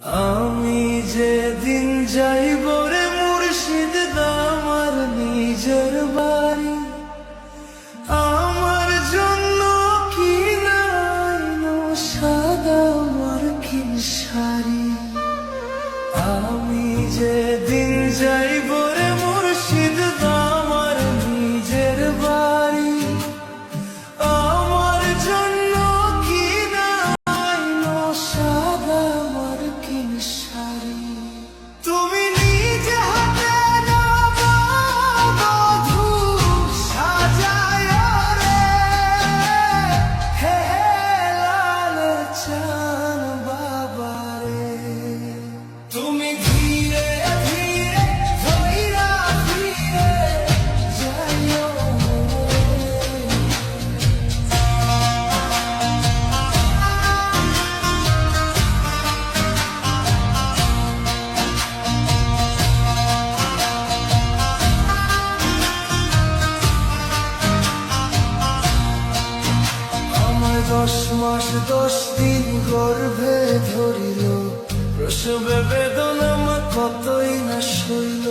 আমি যেদিন যাইব রে মুর্শিদ আমার নিজের বাড়ি। আমার জন্য কি নাইনো সাদা আমার কি শাড়ি। আমি যেদিন যাইব দশ মাস, দশ দিন গর্ভে ধরিল। প্রসবে বেদনা আমার কতই না সইল।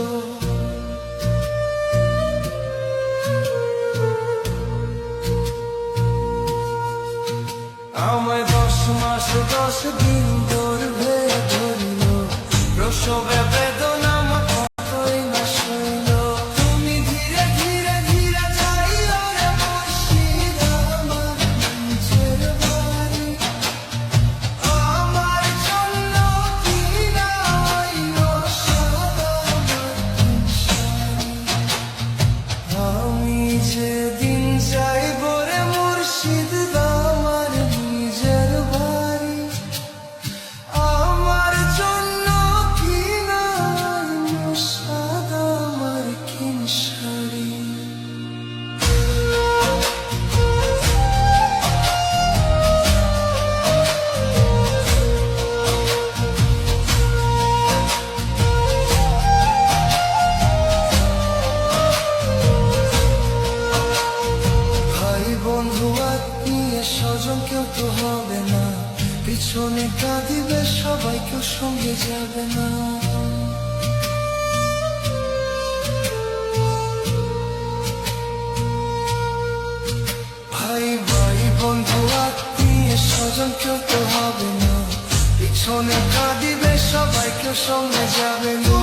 আমায় দশ মাস, দশ দিন স্বজন কেউ তো হবে না। পিছনে কাঁদিবে সবাই, কেউ সঙ্গে যাবে না। ভাই ভাই, বন্ধু, আত্মীয় স্বজন কেউ তো হবে না। পিছনে কাঁদিবে সবাই, কেউ সঙ্গে যাবে না।